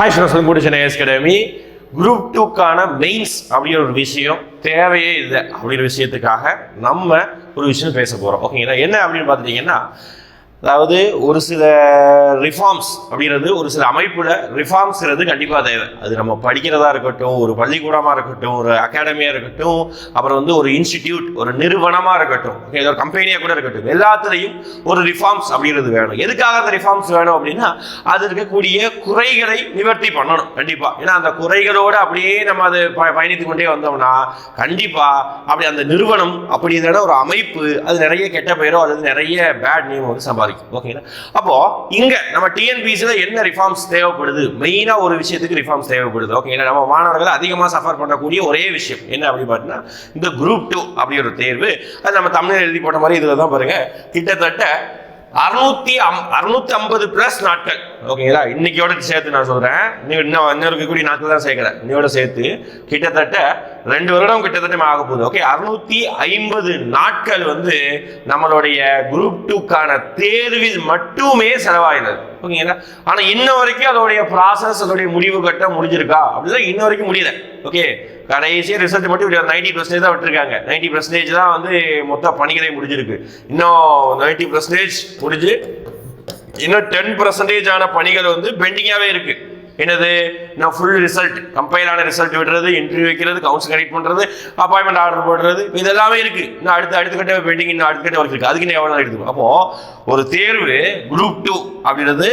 Hi Sri கூட Chennai academy. Group டூக்கான mains அப்படிங்கிற ஒரு விஷயம் தேவையே இல்லை அப்படிங்கிற விஷயத்துக்காக நம்ம ஒரு விஷயம் பேச போகிறோம் ஓகேங்களா? என்ன அப்படின்னு பார்த்துட்டிங்கன்னா அதாவது ஒரு சில ரிஃபார்ம்ஸ் அப்படிங்கிறது ஒரு சில அமைப்பில் ரிஃபார்ம்ஸ்ங்கிறது கண்டிப்பாக தேவை. அது நம்ம படிக்கிறதா இருக்கட்டும் ஒரு பள்ளிக்கூடமாக இருக்கட்டும் ஒரு அகாடமியாக இருக்கட்டும் அப்புறம் வந்து ஒரு இன்ஸ்டிடியூட் ஒரு நிறுவனமாக இருக்கட்டும் ஏதோ ஒரு கம்பெனியாக கூட இருக்கட்டும். எல்லாத்துலேயும் ஒரு ரிஃபார்ம்ஸ் அப்படிங்கிறது வேணும். எதுக்காக அந்த ரிஃபார்ம்ஸ் வேணும் அப்படின்னா அது இருக்கக்கூடிய குறைகளை நிவர்த்தி பண்ணணும் கண்டிப்பாக ஏன்னா அந்த குறைகளோடு அப்படியே நம்ம அது ப பயணித்து கொண்டே வந்தோம்னா கண்டிப்பாக அப்படி அந்த நிறுவனம் அப்படி இல்லைன்னா ஒரு அமைப்பு அது நிறைய கெட்ட பெயரோ அல்லது நிறைய பேட் நேம் வந்து சம்பாதிக்கும். ஓகேங்களா அப்போ இங்க நம்ம டிஎன்பிசியில என்ன ரிஃபார்ம்ஸ் தேவைப்படுது? மெயினா ஒரு விஷயத்துக்கு ரிஃபார்ம்ஸ் தேவைப்படுது. ஓகேங்களா நம்ம மாணவர்கள் அதிகமாக சஃபர் பண்ணக்கூடிய ஒரே விஷயம். என்ன அப்படின்னு பார்த்தீங்கன்னா இந்த குரூப் டூ அப்படி ஒரு தேர்வு. அது நம்ம தமிழில் எழுதி போட்ட மாதிரி இதில் தான் பாருங்க. கிட்டத்தட்ட அறுநூத்தி அம் அறுநூத்தி ஐம்பது பிளஸ் நாட்கள். ஓகேங்களா? இன்னைக்கோட சேர்த்து நான் சொல்கிறேன் இன்னும் இன்னும் இன்னும் இருக்கக்கூடிய நாட்கள் தான் சேர்க்கிறேன். இன்னையோட சேர்த்து கிட்டத்தட்ட ரெண்டு வருடம் கிட்டத்தட்ட ஆக போகுது. ஓகே அறுநூத்தி ஐம்பது நாட்கள் வந்து நம்மளுடைய குரூப் டூக்கான தேர்வில் மட்டுமே செலவாயினது. ஓகேங்களா? ஆனால் இன்ன வரைக்கும் அதோடைய ப்ராசஸ் அதோடைய முடிவு கட்ட முடிஞ்சிருக்கா? அப்படின்னா இன்ன வரைக்கும் முடியல. ஓகே கடைசியாக ரிசல்ட் மட்டும் நைன்டி பர்சன்டேஜ் தான் விட்டுருக்காங்க. நைன்டி பர்சன்டேஜ் தான் வந்து மொத்த பணிகளே முடிஞ்சிருக்கு. இன்னும் நைன்டி பர்சன்டேஜ் முடிஞ்சு இன்னும் டென் பர்சன்டேஜ் ஆன பணிகள் வந்து பெண்டிங்காகவே இருக்கு. என்னது? நான் ஃபுல் ரிசல்ட் கம்பைலான ரிசல்ட் விடுறது இன்டர்வியூ வைக்கிறது கவுன்சில் கனெக்ட் பண்ணுறது அப்பாயின்மெண்ட் ஆர்டர் போடுறது இது எல்லாமே இருக்கு. நான் அடுத்த அடுத்த கட்ட பெண்டிங் இன்னும் அடுத்த கட்ட ஒர்க் இருக்கு. அதுக்கு நான் எவ்வளோ நாள் எடுத்துக்கும் அப்போ ஒரு தேர்வு குரூப் டூ அப்படின்றது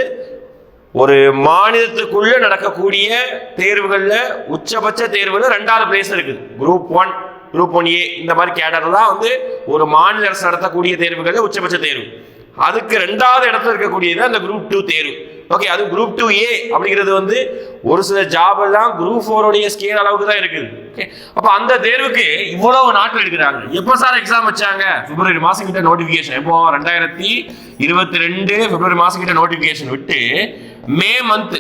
ஒரு மாநிலத்துக்குள்ள நடக்கக்கூடிய தேர்வுகளில் உச்சபட்ச தேர்வுல ரெண்டாவது பிளேஸ் இருக்குது group one group one A இந்த மாதிரி கேடர் தான் வந்து ஒரு மாநில அரசு நடத்தக்கூடிய தேர்வுகளில் உச்சபட்ச தேர்வு. அதுக்கு ரெண்டாவது இடத்துல இருக்கக்கூடியது அந்த குரூப் டூ தேர்வு. ஓகே அது குரூப் டூ ஏ அப்படிங்கிறது வந்து ஒரு சில ஜாப் எல்லாம் குரூப் ஃபோருடைய ஸ்கேல் அளவுக்கு தான் இருக்குது. ஓகே அப்போ அந்த தேர்வுக்கு இவ்வளவு நாட்கள் எடுக்கிறாங்க. எப்போ சார் எக்ஸாம் வச்சாங்க? பிப்ரவரி மாசம் கிட்ட நோட்டிஃபிகேஷன் எப்போ? ரெண்டாயிரத்தி இருபத்தி ரெண்டு பிப்ரவரி மாசம் கிட்ட நோட்டிஃபிகேஷன் விட்டு மே மந்த்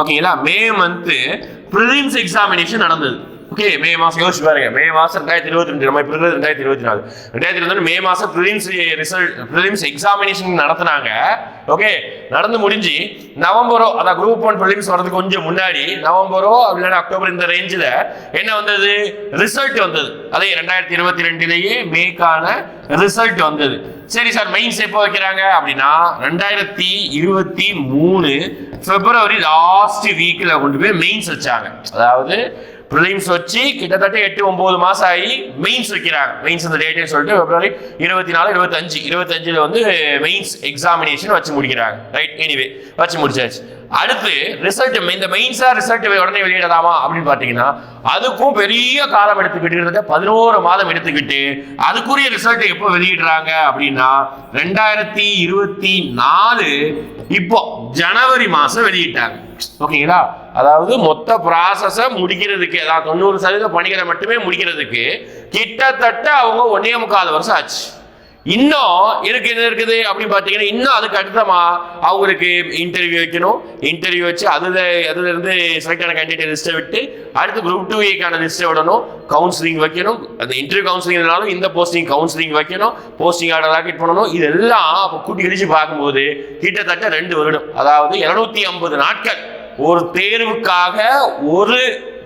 ஓகேங்களா மே மந்த் ப்ரிலிம்ஸ் எக்ஸாமினேஷன் நடந்தது. ஓகே மே மாதம் யோசிச்சு பாருங்க. மே மாதம் ரெண்டாயிரத்தி இருபத்தி ரெண்டு நம்ம இப்போ இருக்கிறது ரெண்டாயிரத்தி இருபத்தி நாலு. ரெண்டாயிரத்தி இருபத்தி மே மாதம் ப்ரிலிம்ஸ் ரிசல்ட் ப்ரிலிம்ஸ் எக்ஸாமினேஷன் நடத்துனாங்க. ஓகே நடந்து முடிஞ்சு நவம்பரோ அதான் குரூப் ஒன் ப்ரிலிம்ஸ் வரதுக்கு கொஞ்சம் முன்னாடி நவம்பரோ அப்படின்னா அக்டோபர் இந்த ரேஞ்சில் என்ன வந்தது? ரிசல்ட் வந்தது. அதே ரெண்டாயிரத்தி இருபத்தி ரெண்டுலேயே மேக்கான ரிசல்ட் வந்தது. சரி சார் மெயின்ஸ் எப்போ வைக்கிறாங்க? அப்படின்னா ரெண்டாயிரத்தி இருபத்தி மூணு பிப்ரவரி லாஸ்ட் வீக்கில் கொண்டு போய் மெயின்ஸ் வச்சாங்க. அதாவது ப்ரிலிம்ஸ் வச்சு கிட்டத்தட்ட எட்டு ஒன்பது மாசம் ஆகி மெயின்ஸ் வைக்கிறாங்க. மெயின்ஸ் அந்த டேட்னு சொல்லிட்டு பிப்ரவரி இருபத்தி நாலு இருபத்தஞ்சு. இருபத்தஞ்சில் வந்து மெயின்ஸ் எக்ஸாமினேஷன் வச்சு முடிக்கிறாங்க. ரைட் எனிவே வச்சு முடிச்சாச்சு. அடுத்து ரிசல்ட் இந்த மெயின்ஸா ரிசல்ட் உடனே வெளியிடலாமா அப்படின்னு பார்த்தீங்கன்னா அதுக்கும் பெரிய காலம் எடுத்துக்கிட்டு இருந்தது பதினோரு மாதம் எடுத்துக்கிட்டு அதுக்குரிய ரிசல்ட் எப்போ வெளியிடுறாங்க அப்படின்னா ரெண்டாயிரத்தி இருபத்தி நாலு இப்போ ஜனவரி மாசம் வெளியிட்டாங்க. ஓகேங்களா? அதாவது மொத்த ப்ராசஸை முடிக்கிறதுக்கு அதாவது தொண்ணூறு சதவீத பணிகளை மட்டுமே முடிக்கிறதுக்கு கிட்டத்தட்ட அவங்க ஒன்னே முக்கால் வருஷம் ஆச்சு. இன்னும் இருக்கு என்ன இருக்குது அப்படின்னு பார்த்தீங்கன்னா இன்னும் அதுக்கு அடுத்தமா அவங்களுக்கு இன்டர்வியூ வைக்கணும். இன்டர்வியூ வச்சு அதுல அதுல இருந்து செலக்ட் ஆன கேண்டிடேட் லிஸ்ட்டை விட்டு அடுத்து குரூப் டூ ஏக்கான லிஸ்ட்டை விடணும். கவுன்சிலிங் வைக்கணும். அந்த இன்டர்வியூ கவுன்சிலிங்னாலும் இந்த போஸ்டிங் கவுன்சிலிங் வைக்கணும். போஸ்டிங் ஆர்டர் ராக்கெட் பண்ணணும். இதெல்லாம் அப்போ கூட்டி கழிச்சு பார்க்கும்போது கிட்டத்தட்ட ரெண்டு வருடம். அதாவது இருநூத்தி ஐம்பது நாட்கள். ஒரு தேர்வுக்காக ஒரு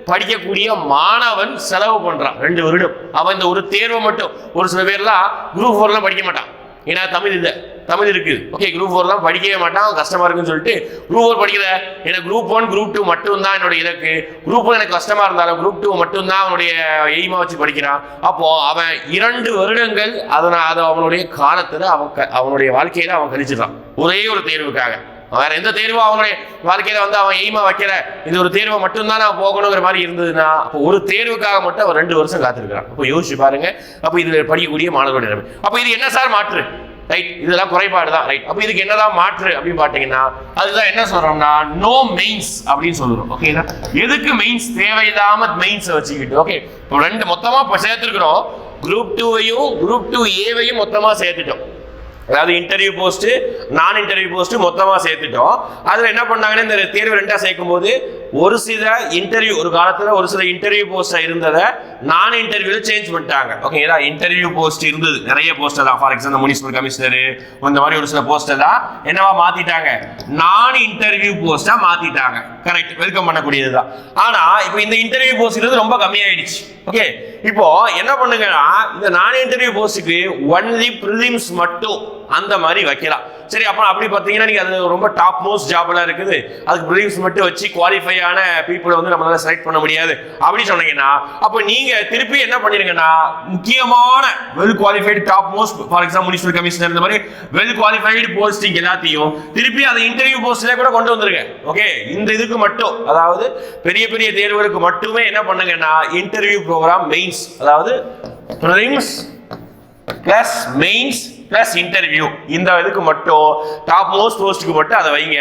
படிக்கக்கூடிய மாணவன் செலவு பண்றான். ரெண்டு வருடம். அவன் இந்த ஒரு தேர்வை மட்டும் ஒரு சில பேர்லாம் குரூப் ஃபோர்லாம் படிக்க மாட்டான். ஏன்னா தமிழ் இல்லை. தமிழ் இருக்குது ஓகே குரூப் ஃபோர்லாம் படிக்கவே மாட்டான். கஷ்டமா இருக்குன்னு சொல்லிட்டு குரூப் ஃபோர் படிக்கிற எனக்கு குரூப் ஒன் குரூப் டூ மட்டும் தான் என்னோட இலக்கு. குரூப் ஒன் எனக்கு கஷ்டமா இருந்தாலும் குரூப் டூ மட்டும் தான் அவனுடைய எய்மா வச்சு படிக்கிறான். அப்போ அவன் இரண்டு வருடங்கள் அதனால் அது அவனுடைய காலத்தில் அவன் க- அவனுடைய வாழ்க்கையில அவன் கழிச்சிடறான் ஒரே ஒரு தேர்வுக்காக. வேற எந்த தேர்வும் அவங்களே வாழ்க்கையில வந்து அவன் எய்மா வைக்கிற இது ஒரு தேர்வை மட்டும்தான் நான் போகணுங்கிற மாதிரி இருந்ததுன்னா அப்போ ஒரு தேர்வுக்காக மட்டும் அவன் ரெண்டு வருஷம் காத்திருக்கிறான். அப்போ யோசிச்சு பாருங்க. அப்போ இதுல படிக்கக்கூடிய மாணவர்களுடைய நிலைமை. அப்போ இது என்ன சார் மாற்று? ரைட் இதெல்லாம் குறைபாடு தான். ரைட் அப்போ இதுக்கு என்னதான் மாற்று அப்படின்னு பார்த்தீங்கன்னா அதுதான் என்ன சொல்றோம்னா நோ மெயின்ஸ் அப்படின்னு சொல்லுறோம் ஓகேங்களா எதுக்கு மெயின்ஸ் தேவையில்லாம மெயின்ஸ் வச்சுக்கிட்டு? ஓகே இப்போ ரெண்டு மொத்தமா இப்போ சேர்த்துருக்குறோம். குரூப் டூவையும் குரூப் டூ ஏவையும் மொத்தமா சேர்த்துட்டோம். அதாவது இன்டர்வியூ போஸ்ட்டு நான் இன்டர்வியூ போஸ்ட்டு மொத்தமாக சேர்த்துட்டோம். அதில் என்ன பண்ணாங்கன்னா இந்த தேர்வு ரெண்டாக சேர்க்கும் போது ஒரு சில இன்டர்வியூ ஒரு காலத்துல ஒரு சில இன்டர்வியூ போஸ்டா இருந்ததை நான் இன்டர்வியூல சேஞ்ச் பண்ணிட்டாங்க. ஓகேங்களா இன்டர்வியூ போஸ்ட் இருந்தது. நிறைய போஸ்டர் தான் ஃபார் எக்ஸாம்பிள் முனிசிபல் கமிஷனர் இந்த மாதிரி ஒரு சில போஸ்டர் தான் என்னவா மாத்திட்டாங்க? நான் இன்டர்வியூ போஸ்டா மாத்திட்டாங்க. கரெக்ட் வெல்கம் பண்ணக்கூடியது தான். ஆனா இப்போ இந்த இன்டர்வியூ போஸ்ட் இருந்து ரொம்ப கம்மியாயிடுச்சு. ஓகே இப்போ என்ன பண்ணுங்கன்னா இந்த நான் இன்டர்வியூ போஸ்ட்டுக்கு ஒன்லி ப்ரிலிம்ஸ் மட்டும் அந்த மாதிரி வைக்கலாம். சரி அப்புறம் அப்படி பார்த்தீங்கன்னா நீங்க அது ரொம்ப டாப் மோஸ்ட் ஜாப்லாம் இருக்குது. அதுக்கு ப்ரீவ்ஸ் மட்டும் வச்சு குவாலிஃபை ஆன பீப்புளை வந்து நம்மளால செலக்ட் பண்ண முடியாது. அப்படின்னு சொன்னீங்கன்னா அப்போ நீங்க திருப்பி என்ன பண்ணிருங்கன்னா முக்கியமான well qualified top most for example municipal commissioner இந்த மாதிரி வெல் குவாலிஃபைடு போஸ்டிங் எல்லாத்தையும் திருப்பி அதை இன்டர்வியூ போஸ்ட்ல கூட கொண்டு வந்துருங்க. ஓகே இந்த இதுக்கு மட்டும் அதாவது பெரிய பெரிய தேர்வுகளுக்கு மட்டுமே என்ன பண்ணுங்கன்னா இன்டர்வியூ ப்ரோக்ராம் மெயின்ஸ் அதாவது prelims plus mains plus interview இந்த இதுக்கு மட்டும் டாப் மோஸ்ட் போஸ்ட்டுக்கு மட்டும் அதை வைங்க.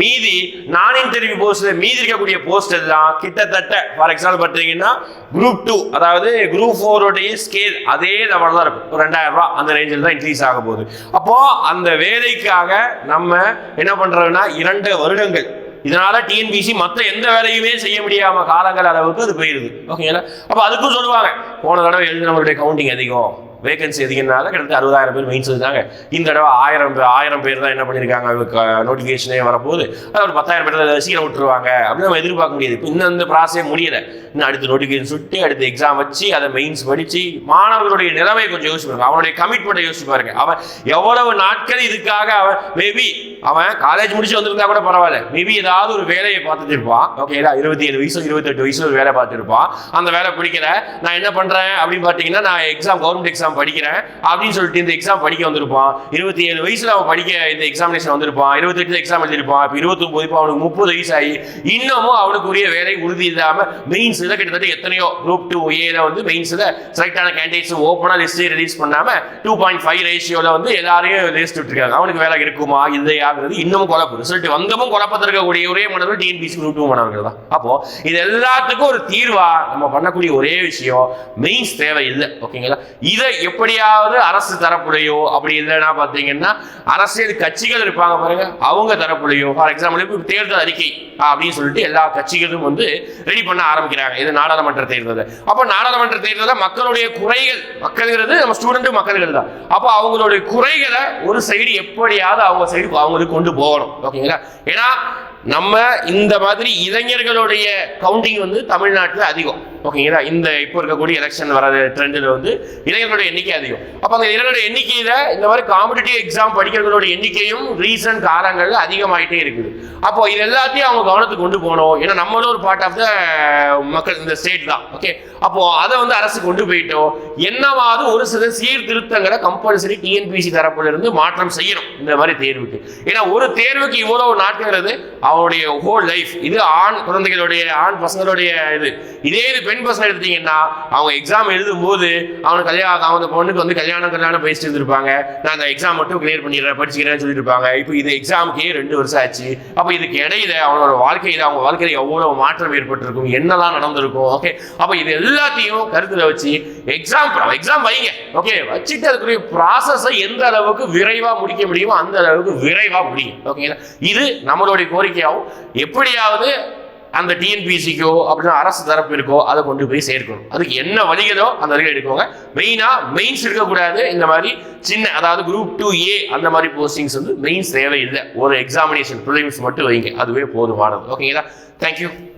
மீதி நான் இன்டர்வியூ போஸ்ட் மீதி இருக்கக்கூடிய போஸ்ட் எல்லாம் கிட்டத்தட்ட ஃபார் எக்ஸாம்பிள் பார்த்தீங்கன்னா குரூப் டூ அதாவது குரூப் ஃபோருடைய ஸ்கேல் அதே லெவல் தான் இருக்கும். ஒரு ரெண்டாயிரம் ரூபா அந்த ரேஞ்சில் தான் இன்க்ரீஸ் ஆக போகுது. அப்போ அந்த வேலைக்காக நம்ம என்ன பண்றோம்னா இரண்டு வருடங்கள். இதனால டிஎன்பிசி மற்ற எந்த வேலையுமே செய்ய முடியாம காலங்கள் அளவுக்கு அது போயிருது. ஓகேங்களா அப்ப அதுக்கும் சொல்லுவாங்க போன தடவை எழுதினவங்களுடைய கவுண்டிங் அதிகம் வேகன்சி அதிகம்னால கிட்டத்தட்ட அறுபதாயிரம் பேர் மெயின்ஸ் செஞ்சாங்க இந்த தடவை ஆயிரம் பேர் ஆயிரம் பேர் தான் என்ன பண்ணியிருக்காங்க நோட்டிஃபிகேஷனே வரப்போகுது. அது ஒரு பத்தாயிரம் பேர் சீக்கிரம் விட்டுருவாங்க அப்படின்னு நம்ம எதிர்பார்க்க முடியாது. இப்போ இன்னும் இந்த ப்ராசஸே முடியல. இன்னும் அடுத்து நோட்டிஃபிகேஷன் சுட்டு அடுத்து எக்ஸாம் வச்சு அதை மெயின்ஸ் படித்து மாணவர்களுடைய நிலைமையை கொஞ்சம் யோசிச்சு பாருங்க. அவனுடைய கமிட்மெண்ட்டை யோசிச்சு பாருங்க. அவன் எவ்வளவு நாட்கள் இதுக்காக அவன் மேபி அவன் காலேஜ் முடிச்சு வந்திருந்தா கூட பரவாயில்ல. மேபி ஏதாவது ஒரு வேலையை பார்த்துட்டு இருப்பான். ஓகேடா இருபத்தி ஏழு வயசு இருபத்தெட்டு வயசு ஒரு வேலை பார்த்துட்டு இருப்பான். அந்த வேலை பிடிக்கல. நான் என்ன பண்ணுறேன் அப்படின்னு பார்த்தீங்கன்னா நான் எக்ஸாம் கவர்மெண்ட் எக்ஸாம் படிக்கிறேன் அப்படின்னு சொல்லிட்டு இந்த எக்ஸாம் படிக்க வந்திருப்பான். இருபத்தி ஏழு வயசுல அவன் படிக்க இந்த எக்ஸாமினேஷன் வந்திருப்பான். இருபத்தெட்டு எக்ஸாம் எழுதிருப்பான் இப்போ இருபத்தொம்பது இப்போ அவனுக்கு முப்பது வயசு ஆகி இன்னமும் அவனுக்கு உரிய வேலை உறுதி இல்லாமல் மெயின்ஸில் கிட்டத்தட்ட எத்தனையோ குரூப் டூ ஏல வந்து மெயின்ஸில் செலக்டான கேண்டிடேட்ஸ் ஓப்பனாக லிஸ்ட்டு ரிலீஸ் பண்ணாமல் டூ பாயிண்ட் ஃபைவ் ரேஷியோவில் வந்து எல்லாரையும் லிஸ்ட் விட்டுருக்காங்க. அவனுக்கு வேலை இருக்குமா இது இன்னமும் குழப்பம். ரிசல்ட் வந்தமும் குழப்பத்திருக்கக்கூடிய ஒரே மனதில் டிஎன்பிசி குரூப் டூ மாணவர்கள் தான். அப்போ இது எல்லாத்துக்கும் ஒரு தீர்வா நம்ம பண்ணக்கூடிய ஒரே விஷயம் மெயின்ஸ் தேவை இல்லை ஓகேங்களா இதை எப்படியாவது அரசு தரப்புலையோ அப்படி இல்லைன்னா பார்த்தீங்கன்னா அரசியல் கட்சிகள் இருப்பாங்க பாருங்க அவங்க தரப்புலையோ. ஃபார் எக்ஸாம்பிள் இப்போ தேர்தல் அறிக்கை அப்படின்னு சொல்லிட்டு எல்லா கட்சிகளும் வந்து ரெடி பண்ண ஆரம்பிக்கிறாங்க. இது நாடாளுமன்ற தேர்தல். அப்போ நாடாளுமன்ற தேர்தலில் மக்களுடைய குறைகள் மக்கள்ங்கிறது நம்ம ஸ்டூடெண்ட் மக்கள்கள் தான். அப்போ அவங்களுடைய குறைகளை ஒரு சைடு எப்படியாவது அவங்க சைடு அவங்களுக்கு கொண்டு போகணும். ஓகேங்களா ஏன்னா நம்ம இந்த மாதிரி இளைஞர்களுடைய கவுண்டிங் வந்து தமிழ்நாட்டில் அதிகம். ஓகேங்களா? இந்த இப்போ இருக்கக்கூடிய எலெக்ஷன் வர ட்ரெண்டில் வந்து இளைஞர்களுடைய எண்ணிக்கை அதிகம். அப்போ அந்த இளைஞர்களுடைய எண்ணிக்கையில் இந்த மாதிரி காம்படிட்டிவ் எக்ஸாம் படிக்கிறவங்களோட எண்ணிக்கையும் ரீசன்ட் காலங்களில் அதிகமாயிட்டே இருக்குது. அப்போ இது எல்லாத்தையும் அவங்க கவனத்துக்கு கொண்டு போகணும். ஏன்னா நம்மளும் ஒரு பார்ட் ஆஃப் த மக்கள் இந்த ஸ்டேட் தான். ஓகே? அப்போ அதை வந்து அரசு கொண்டு போயிட்டோம் என்னவாவது ஒரு சில சீர்திருத்தங்களை கம்பல்சரி டிஎன்பிசி தரப்புல இருந்து மாற்றம் செய்யணும். இந்த மாதிரி தேர்வுக்கு. ஏன்னா ஒரு தேர்வுக்கு இவ்வளவு நாட்கிறது அவனுடைய ஹோல் லைஃப் இது ஆண் குழந்தைகளுடைய ஆண் பசங்களுடைய இது. இதே இது பெண் பசங்க எடுத்தீங்கன்னா அவங்க எக்ஸாம் எழுதும் போது அவனுக்கு கல்யாணம் அவங்க பொண்ணுக்கு வந்து கல்யாணம் கல்யாணம் பேசிட்டு இருந்திருப்பாங்க. நான் அந்த எக்ஸாம் மட்டும் கிளியர் பண்ணிடுறேன் படிச்சுக்கிறேன்னு சொல்லிட்டு இருப்பாங்க இப்போ இது எக்ஸாமுக்கே ரெண்டு வருஷம் ஆச்சு. அப்போ இதுக்கு இடையில அவனோட வாழ்க்கையில அவங்க வாழ்க்கையில எவ்வளவு மாற்றம் ஏற்பட்டிருக்கும் என்னெல்லாம் நடந்திருக்கும் ஓகே அப்போ இது எல்லாத்தையும் கருத்தில் வச்சு எக்ஸாம் எக்ஸாம் வைங்க ஓகே வச்சுட்டு அதுக்குரிய ப்ராசஸை எந்த அளவுக்கு விரைவாக முடிக்க முடியுமோ அந்த அளவுக்கு விரைவாக முடியும் ஓகேங்களா இது நம்மளுடைய கோரிக்கையாகவும் எப்படியாவது அந்த டிஎன்பிசிக்கோ அப்படின்னா அரசு தரப்பு இருக்கோ அதை கொண்டு போய் சேர்க்கணும். அதுக்கு என்ன வழிகளோ அந்த வழிகள் எடுக்கோங்க. மெயினா மெயின்ஸ் இருக்கக்கூடாது. இந்த மாதிரி சின்ன அதாவது குரூப் டூ ஏ அந்த மாதிரி போஸ்டிங்ஸ் வந்து மெயின்ஸ் தேவையில்லை. ஒரு எக்ஸாமினேஷன் ப்ரிலிம்ஸ் மட்டும் வைங்க. அதுவே போதுமானது ஓகேங்களா தேங்க்யூ